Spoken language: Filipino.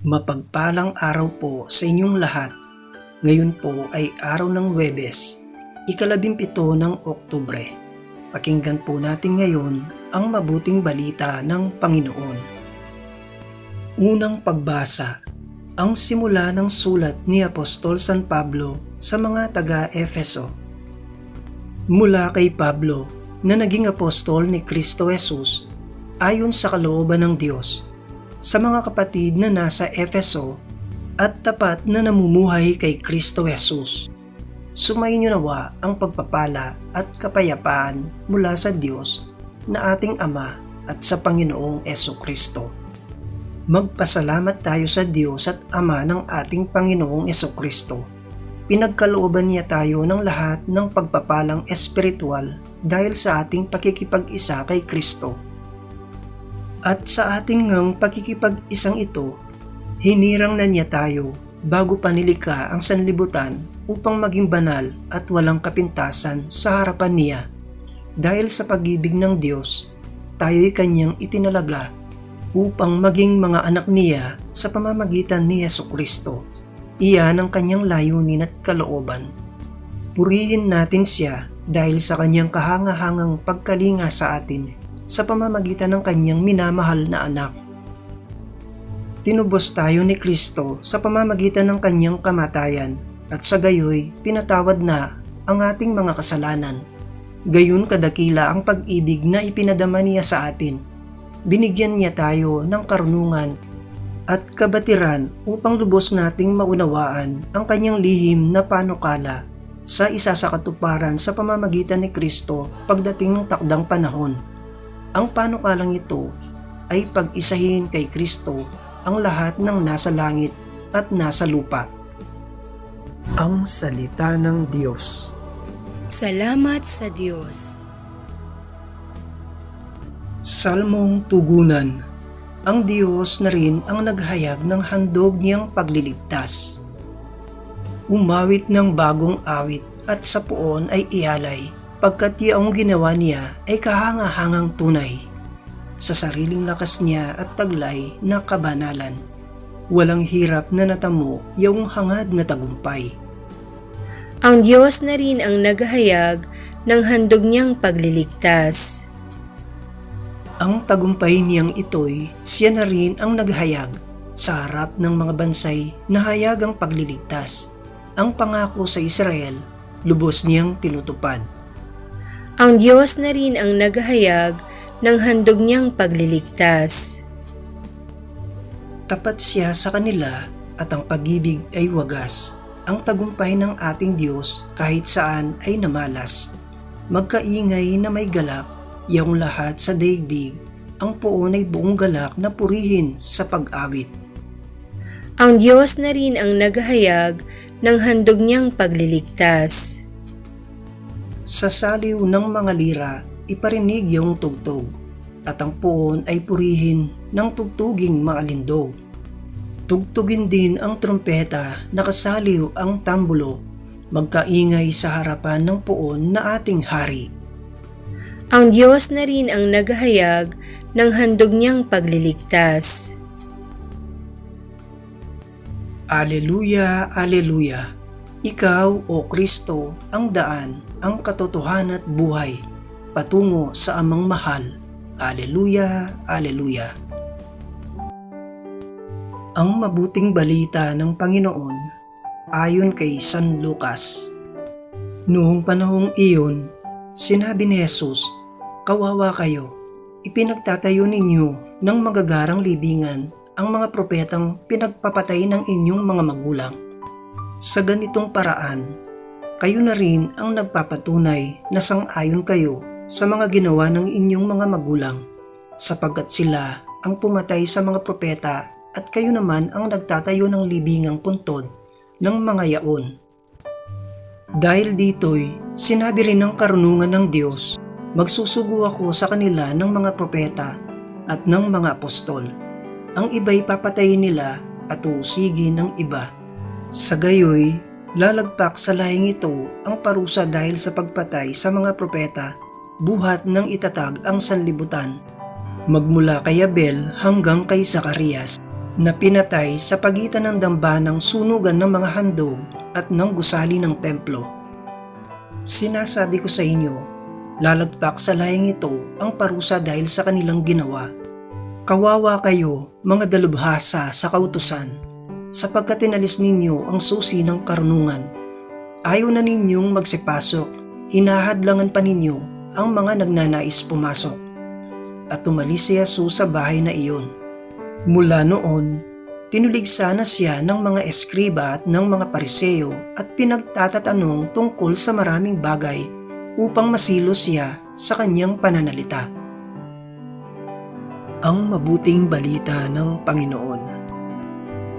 Mapagpalang araw po sa inyong lahat. Ngayon po ay araw ng Webes, ikalabimpito ng Oktubre. Pakinggan po natin ngayon ang mabuting balita ng Panginoon. Unang pagbasa, ang simula ng sulat ni Apostol San Pablo sa mga taga-Efeso. Mula kay Pablo na naging apostol ni Kristo Jesus ayon sa kalooban ng Diyos sa mga kapatid na nasa Efeso at tapat na namumuhay kay Kristo Jesus. Sumayin nawa ang pagpapala at kapayapaan mula sa Diyos na ating Ama at sa Panginoong Eso Kristo. Magpasalamat tayo sa Diyos at Ama ng ating Panginoong Eso Kristo. Pinagkalooban niya tayo ng lahat ng pagpapalang espiritual dahil sa ating pakikipag-isa kay Kristo. At sa ating ngang pakikipag-isang ito, hinirang na niya tayo bago pa nilika ang sanlibutan upang maging banal at walang kapintasan sa harapan niya. Dahil sa pag-ibig ng Diyos, tayo'y kanyang itinalaga upang maging mga anak niya sa pamamagitan ni Yesu Kristo. Iyan ang kanyang layunin at kalooban. Purihin natin siya dahil sa kanyang kahangahangang pagkalinga sa atin sa pamamagitan ng kanyang minamahal na anak. Tinubos tayo ni Kristo sa pamamagitan ng kanyang kamatayan at sa gayoy pinatawad na ang ating mga kasalanan. Gayon kadakila ang pag-ibig na ipinadama niya sa atin. Binigyan niya tayo ng karunungan at kabatiran upang lubos nating maunawaan ang kanyang lihim na panukala sa isa sa katuparan sa pamamagitan ni Kristo pagdating ng takdang panahon. Ang panukalang ito ay pag-isahin kay Kristo ang lahat ng nasa langit at nasa lupa. Ang Salita ng Diyos Salamat sa Diyos. Salmong Tugunan Ang Diyos na rin ang naghayag ng handog niyang pagliligtas. Umawit ng bagong awit at sa puon ay ialay pagkat yaong ginawa niya ay kahangahangang tunay. Sa sariling lakas niya at taglay na kabanalan. Walang hirap na natamo yung hangad na tagumpay. Ang Diyos na rin ang naghahayag ng handog niyang pagliligtas. Ang tagumpay niyang ito'y siya na rin ang naghayag sa harap ng mga bansay na hayag ang pagliligtas. Ang pangako sa Israel, lubos niyang tinutupad. Ang Diyos na rin ang naghahayag ng handog niyang pagliligtas. Tapat siya sa kanila at ang pag-ibig ay wagas. Ang tagumpay ng ating Diyos kahit saan ay namalas. Magkaingay na may galak, yung lahat sa daigdig, ang poon ay buong galak na purihin sa pag-awit. Ang Diyos na rin ang naghahayag ng handog niyang pagliligtas. Sa saliw ng mga lira, iparinig yung tugtog, at ang puon ay purihin ng tugtuging maalindog. Tugtugin din ang trompeta, nakasaliw ang tambulo, magkaingay sa harapan ng puon na ating hari. Ang Diyos na rin ang naghahayag ng handog niyang pagliligtas. Aleluya, Aleluya! Ikaw, O Kristo, ang daan, ang katotohanan at buhay, patungo sa amang mahal. Aleluya, Aleluya! Ang mabuting balita ng Panginoon ayon kay San Lucas. Noong panahong iyon, sinabi ni Jesus, Kawawa kayo, ipinagtatayo ninyo ng magagarang libingan ang mga propetang pinagpapatay ng inyong mga magulang. Sa ganitong paraan, kayo na rin ang nagpapatunay na sang-ayon kayo sa mga ginawa ng inyong mga magulang, sapagkat sila ang pumatay sa mga propeta at kayo naman ang nagtatayo ng libingang puntod ng mga yaon. Dahil dito'y sinabi rin ng karunungan ng Diyos, magsusugo ako sa kanila ng mga propeta at ng mga apostol. Ang iba'y papatayin nila at usigin ng iba. Sa gayoy, lalagpak sa lahing ito ang parusa dahil sa pagpatay sa mga propeta, buhat ng itatag ang sanlibutan. Magmula kay Abel hanggang kay Zacarias na pinatay sa pagitan ng dambanang sunugan ng mga handog at ng gusali ng templo. Sinasabi ko sa inyo, lalagpak sa layang ito ang parusa dahil sa kanilang ginawa. Kawawa kayo, mga dalubhasa sa kautusan, sapagkat tinalis ninyo ang susi ng karunungan. Ayaw na ninyong magsipasok, hinahadlangan pa ninyo ang mga nagnanais pumasok. At tumalis si Jesus sa bahay na iyon. Mula noon, tinuligsa na siya ng mga eskriba at ng mga pariseo at pinagtatatanong tungkol sa maraming bagay upang masilo siya sa kanyang pananalita. Ang mabuting balita ng Panginoon.